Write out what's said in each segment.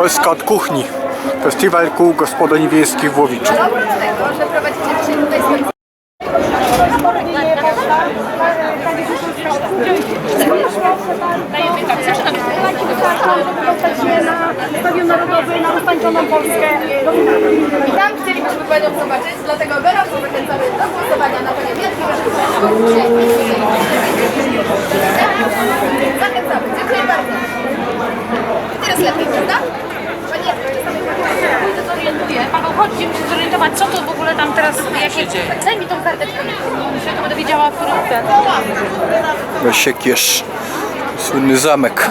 Polska od kuchni. Festiwal kół gospodyń wiejskich w Łowiczu. Zobaczyć, dlatego gorąco zachęcamy do głosowania na Jadwigę Zachęcamy, dziękuję bardzo. I teraz lepiej, prawda? Zorientuję. Paweł, chodź, musimy się zorientować, co to w ogóle tam teraz, jak się dzieje. Daj mi tą karteczkę, że to będę wiedziała, którą chcę. Siekierz. Słynny zamek.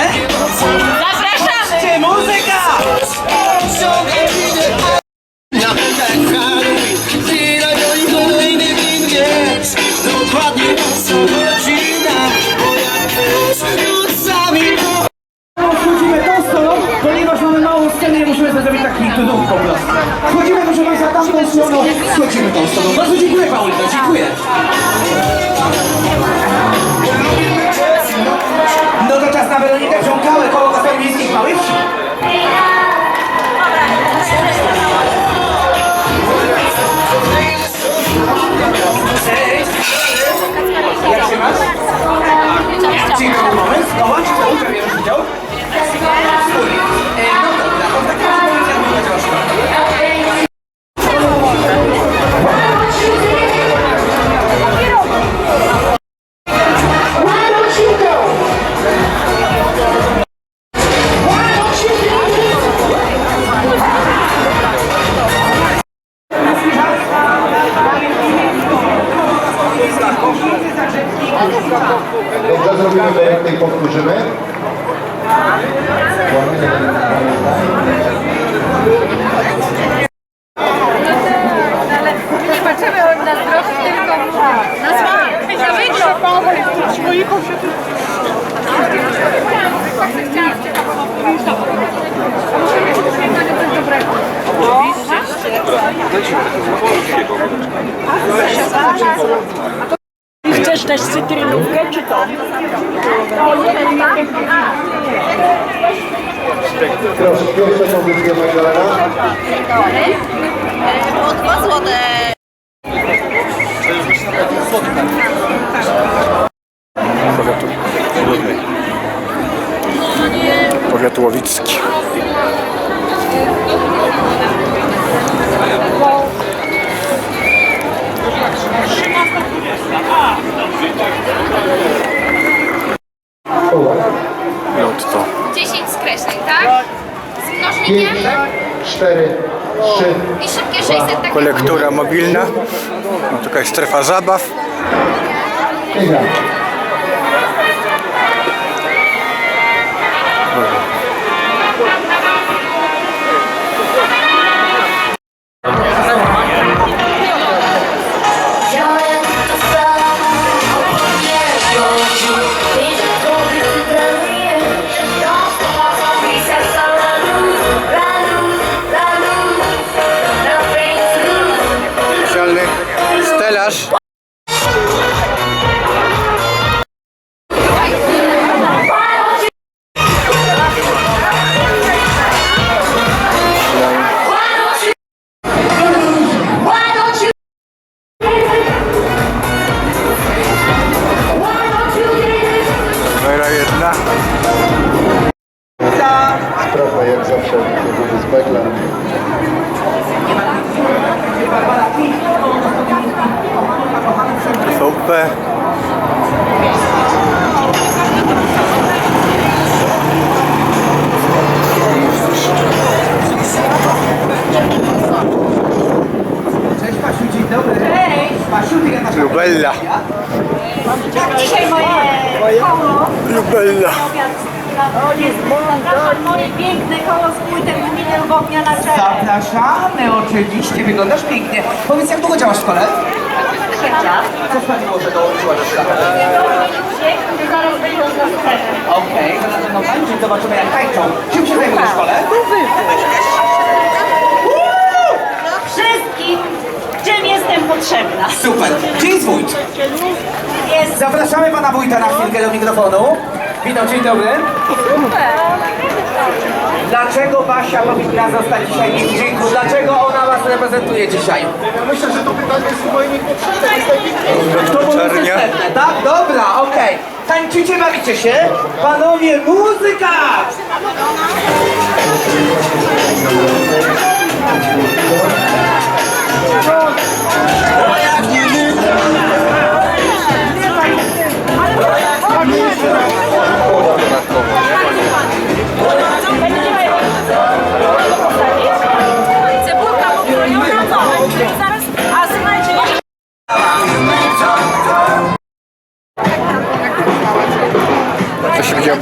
Zapraszamy! Czy muzyka! Dokładnie o co Wchodzimy tą stroną, ponieważ mamy małą scenę i musimy zrobić taki po prostu. Wchodzimy, proszę Państwa, tamtą stroną, schodzimy tą stroną. Bardzo dziękuję, Paulina, dziękuję. Dziękuję, moment. Koła, czy Dobrze zrobimy korektę i powtórzymy. nie patrzymy na zdrowie, też cytrynówkę, czy to? Proszę, pierwsze pozycje Magdalena. Po dwa złote. Lotto. 10 skreśleń, tak? Z mnożnikiem. 4, 3, I szybkie 600 tak Kolektura mobilna. No, tutaj strefa zabaw. 1. Sprawa jak zawsze z Begla. TVP. Cześć Basiu, dzień dobry. Cześć. Basiu, ty jakaś... Lubella. Dzisiaj moje koło Lubella. Jest moje piękne koło z wójtem gminy Lubownia na czele. Zapraszamy, oczywiście, wyglądasz pięknie. Powiedz, jak długo działasz w szkole? Trzecia. Co sprawiło, że dołączyłaś do szkoły? Który zaraz będzie na scenę. Okej, to na pewno tańczyć, zobaczymy jak tańczą. Czym się zajmujesz w szkole? Wszystkim, czym jestem potrzebna. Super. Gdzie jest wójt? Jest Zapraszamy pana wójta na chwilkę do mikrofonu. Witam, dzień dobry. Dlaczego Basia powinna zostać dzisiaj w Dzięku? Dlaczego ona was reprezentuje dzisiaj? Myślę, że to pytanie jest chyba niepotrzebne. To było bezwzględne, tak? Dobra, okej. Tańczycie, bawicie się? Panowie, muzyka!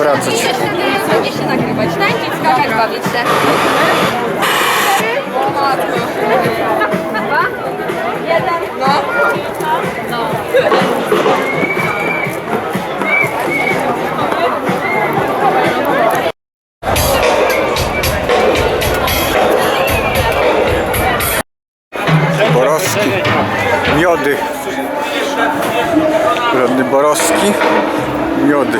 Się będzie się nagrywać, tańczyć, skakać, bawić się. O matko. Dwa, jeden, no. Borowski. Miody. Rodny Borowski. Miody.